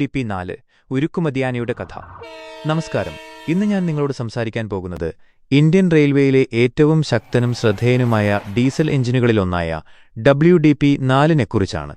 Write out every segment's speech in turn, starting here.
D P നാല് ഉരുക്കുമതിയാനയുടെ കഥ. നമസ്കാരം. ഇന്ന് ഞാൻ നിങ്ങളോട് സംസാരിക്കാൻ പോകുന്നത് ഇന്ത്യൻ റെയിൽവേയിലെ ഏറ്റവും ശക്തനും ശ്രദ്ധേയനുമായ ഡീസൽ എഞ്ചിനുകളിലൊന്നായ ഡബ്ല്യു ഡി പി നാലിനെക്കുറിച്ചാണ്.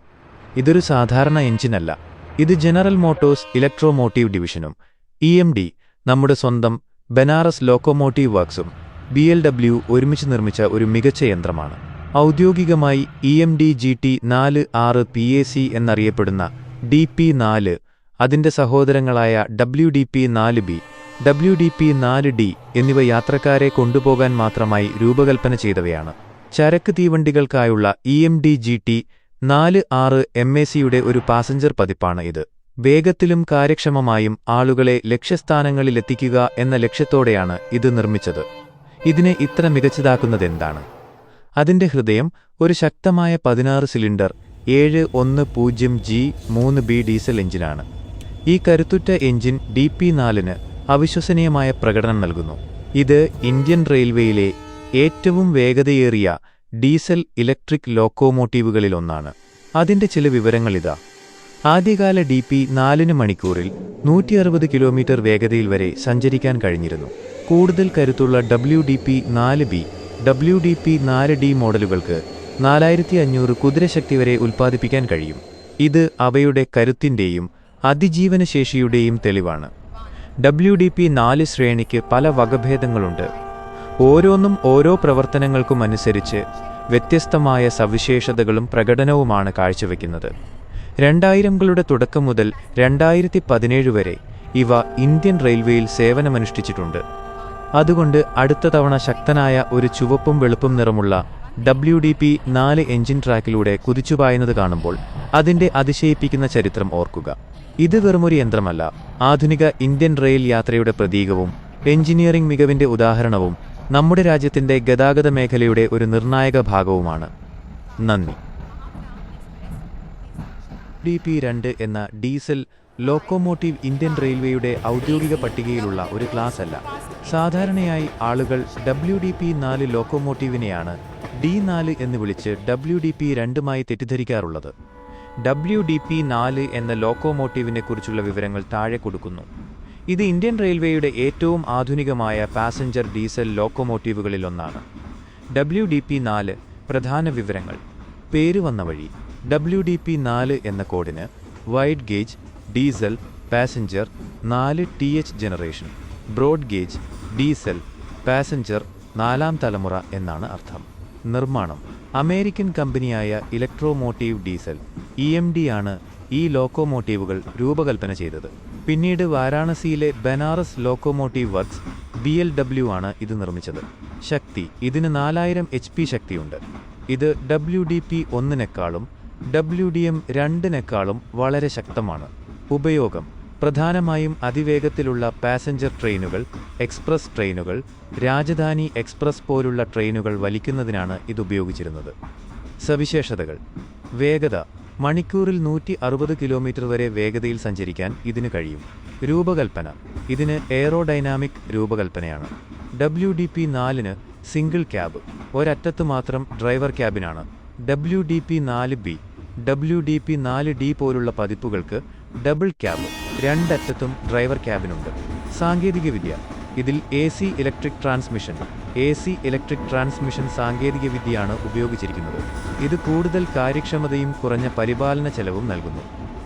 ഇതൊരു സാധാരണ എഞ്ചിനല്ല. ഇത് ജനറൽ മോട്ടോഴ്സ് ഇലക്ട്രോമോട്ടീവ് ഡിവിഷനും ഇ എം ഡി നമ്മുടെ സ്വന്തം ബനാറസ് ലോക്കോമോട്ടീവ് വർക്ക്സും ബി എൽ ഡബ്ല്യു ഒരുമിച്ച് നിർമ്മിച്ച ഒരു മികച്ച യന്ത്രമാണ്. ഔദ്യോഗികമായി E M D G T നാല് ആറ് പി എ സി എന്നറിയപ്പെടുന്ന ഡി പി നാല് അതിന്റെ സഹോദരങ്ങളായ ഡബ്ല്യു ഡി പി നാല് ബി ഡബ്ല്യു ഡി പി നാല് ഡി എന്നിവ യാത്രക്കാരെ കൊണ്ടുപോകാൻ മാത്രമായി രൂപകൽപ്പന ചെയ്തവയാണ്. ചരക്ക് തീവണ്ടികൾക്കായുള്ള E M D G T നാല് ആറ് എം എ സിയുടെ ഒരു പാസഞ്ചർ പതിപ്പാണ് ഇത്. വേഗത്തിലും കാര്യക്ഷമമായും ആളുകളെ ലക്ഷ്യസ്ഥാനങ്ങളിലെത്തിക്കുക എന്ന ലക്ഷ്യത്തോടെയാണ് ഇത് നിർമ്മിച്ചത്. ഇതിനെ ഇത്ര മികച്ചതാക്കുന്നതെന്താണ്? അതിന്റെ ഹൃദയം ഒരു ശക്തമായ പതിനാറ് സിലിണ്ടർ ഏഴ് ഒന്ന് പൂജ്യം ജി മൂന്ന് ബി ഡീസൽ എഞ്ചിനാണ്. ഈ കരുത്തുറ്റ എഞ്ചിൻ ഡി പി നാലിന് അവിശ്വസനീയമായ പ്രകടനം നൽകുന്നു. ഇത് ഇന്ത്യൻ റെയിൽവേയിലെ ഏറ്റവും വേഗതയേറിയ ഡീസൽ ഇലക്ട്രിക് ലോക്കോമോട്ടീവുകളിലൊന്നാണ്. അതിന്റെ ചില വിവരങ്ങളിതാ. ആദ്യകാല ഡി പി നാലിന് മണിക്കൂറിൽ നൂറ്റി അറുപത് കിലോമീറ്റർ വേഗതയിൽ വരെ സഞ്ചരിക്കാൻ കഴിഞ്ഞിരുന്നു. കൂടുതൽ കരുത്തുള്ള ഡബ്ല്യു ഡി പി നാല് ബി ഡബ്ല്യു ഡി പി നാല് ഡി മോഡലുകൾക്ക് നാലായിരത്തി അഞ്ഞൂറ് കുതിരശക്തി വരെ ഉൽപ്പാദിപ്പിക്കാൻ കഴിയും. ഇത് അവയുടെ കരുത്തിന്റെയും അതിജീവനശേഷിയുടെയും തെളിവാണ്. ഡബ്ല്യു ഡി പി നാല് ശ്രേണിക്ക് പല വകഭേദങ്ങളുണ്ട്. ഓരോന്നും ഓരോ പ്രവർത്തനങ്ങൾക്കും അനുസരിച്ച് വ്യത്യസ്തമായ സവിശേഷതകളും പ്രകടനവുമാണ് കാഴ്ചവെക്കുന്നത്. രണ്ടായിരങ്ങളുടെ തുടക്കം മുതൽ രണ്ടായിരത്തി പതിനേഴ് വരെ ഇവ ഇന്ത്യൻ റെയിൽവേയിൽ സേവനമനുഷ്ഠിച്ചിട്ടുണ്ട്. അതുകൊണ്ട് അടുത്ത തവണ ശക്തനായ ഒരു ചുവപ്പും വെളുപ്പും നിറമുള്ള ഡബ്ല്യു ഡി പി നാല് എഞ്ചിൻ ട്രാക്കിലൂടെ കുതിച്ചുപായുന്നത് കാണുമ്പോൾ അതിന്റെ അതിശയിപ്പിക്കുന്ന ചരിത്രം ഓർക്കുക. ഇത് വെറുമൊരു യന്ത്രമല്ല. ആധുനിക ഇന്ത്യൻ റെയിൽ യാത്രയുടെ പ്രതീകവും എഞ്ചിനീയറിംഗ് മികവിന്റെ ഉദാഹരണവും നമ്മുടെ രാജ്യത്തിന്റെ ഗതാഗത മേഖലയുടെ ഒരു നിർണായക ഭാഗവുമാണ്. നന്ദി. ഡി പി രണ്ട് എന്ന ഡീസൽ ലോക്കോമോട്ടീവ് ഇന്ത്യൻ റെയിൽവേയുടെ ഔദ്യോഗിക പട്ടികയിലുള്ള ഒരു ക്ലാസ് അല്ല സാധാരണയായി ആളുകൾ ഡബ്ല്യു ഡി പി നാല് ലോക്കോമോട്ടീവിനെയാണ് ഡി നാല് എന്ന് വിളിച്ച് ഡബ്ല്യു ഡി പി രണ്ടുമായി തെറ്റിദ്ധരിക്കാറുള്ളത്. ഡബ്ല്യു ഡി പി നാല് എന്ന ലോക്കോമോട്ടീവിനെ കുറിച്ചുള്ള വിവരങ്ങൾ താഴെ കൊടുക്കുന്നു. ഇത് ഇന്ത്യൻ റെയിൽവേയുടെ ഏറ്റവും ആധുനികമായ പാസഞ്ചർ ഡീസൽ ലോക്കോമോട്ടീവുകളിലൊന്നാണ് ഡബ്ല്യു ഡി പി നാല് പ്രധാന വിവരങ്ങൾ. പേര് വന്ന വഴി ഡബ്ല്യു ഡി പി നാല് എന്ന കോഡിന് വൈഡ് ഗേജ് ഡീസൽ പാസഞ്ചർ നാല് T H generation broad gauge diesel passenger നാലാം തലമുറ എന്നാണ് അർത്ഥം. നിർമ്മാണം. അമേരിക്കൻ കമ്പനിയായ electromotive diesel E M D ആണ് ഈ ലോക്കോമോട്ടീവുകൾ രൂപകൽപ്പന ചെയ്തത്. പിന്നീട് വാരാണസിയിലെ Banaras locomotive works B L W ആണ് ഇത് നിർമ്മിച്ചത്. ശക്തി ഇതിന് നാലായിരം എച്ച് പി ശക്തിയുണ്ട്. ഇത് ഡബ്ല്യു ഡി പി ഒന്നിനേക്കാളും ഡബ്ല്യു ഡി എം രണ്ടിനേക്കാളും വളരെ ശക്തമാണ്. ഉപയോഗം പ്രധാനമായും അതിവേഗത്തിലുള്ള പാസഞ്ചർ ട്രെയിനുകൾ എക്സ്പ്രസ് ട്രെയിനുകൾ രാജധാനി എക്സ്പ്രസ് പോലുള്ള ട്രെയിനുകൾ വലിക്കുന്നതിനാണ് ഇത് ഉപയോഗിച്ചിരുന്നത്. സവിശേഷതകൾ. വേഗത. മണിക്കൂറിൽ നൂറ്റി അറുപത് കിലോമീറ്റർ വരെ വേഗതയിൽ സഞ്ചരിക്കാൻ ഇതിന് കഴിയും. രൂപകൽപ്പന. ഇതിന് എയറോഡൈനാമിക് രൂപകൽപ്പനയാണ്. ഡബ്ല്യു ഡി പി നാലിന് സിംഗിൾ ക്യാബ് ഒരറ്റത്ത് മാത്രം ഡ്രൈവർ ക്യാബിനാണ് ഡബ്ല്യു ഡി പി നാല് ബി ഡബ്ല്യു ഡി പി നാല് ഡി പോലുള്ള പതിപ്പുകൾക്ക് ഡബിൾ ക്യാബ് രണ്ടറ്റത്തും ഡ്രൈവർ ക്യാബിനുണ്ട്. സാങ്കേതികവിദ്യ. ഇതിൽ A C electric transmission A C electric transmission സാങ്കേതികവിദ്യയാണ് ഉപയോഗിച്ചിരിക്കുന്നത്. ഇത് കൂടുതൽ കാര്യക്ഷമതയും കുറഞ്ഞ പരിപാലന ചെലവും നൽകുന്നു.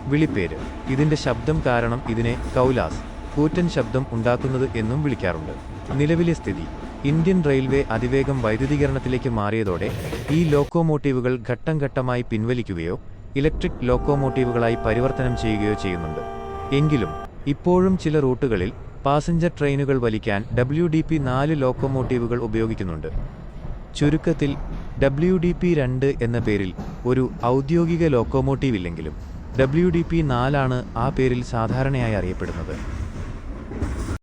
വിളിപ്പേര്. ഇതിന്റെ ശബ്ദം കാരണം ഇതിനെ കൗലാസ് കൂറ്റൻ ശബ്ദം ഉണ്ടാക്കുന്നത് എന്നും വിളിക്കാറുണ്ട്. നിലവിലെ സ്ഥിതി. ഇന്ത്യൻ റെയിൽവേ അതിവേഗം വൈദ്യുതീകരണത്തിലേക്ക് മാറിയതോടെ ഈ ലോക്കോമോട്ടീവുകൾ ഘട്ടം ഘട്ടമായി പിൻവലിക്കുകയോ ഇലക്ട്രിക് ലോക്കോമോട്ടീവുകളായി പരിവർത്തനം ചെയ്യുകയോ ചെയ്യുന്നുണ്ട്. എങ്കിലും ഇപ്പോഴും ചില റൂട്ടുകളിൽ പാസഞ്ചർ ട്രെയിനുകൾ വലിക്കാൻ ഡബ്ല്യു ഡി പി നാല് ലോക്കോമോട്ടീവുകൾ ഉപയോഗിക്കുന്നുണ്ട്. ചുരുക്കത്തിൽ ഡബ്ല്യു ഡി പി രണ്ട് എന്ന പേരിൽ ഒരു ഔദ്യോഗിക ലോക്കോമോട്ടീവ് ഇല്ലെങ്കിലും ഡബ്ല്യു ഡി പി നാലാണ് ആ പേരിൽ സാധാരണയായി അറിയപ്പെടുന്നത്.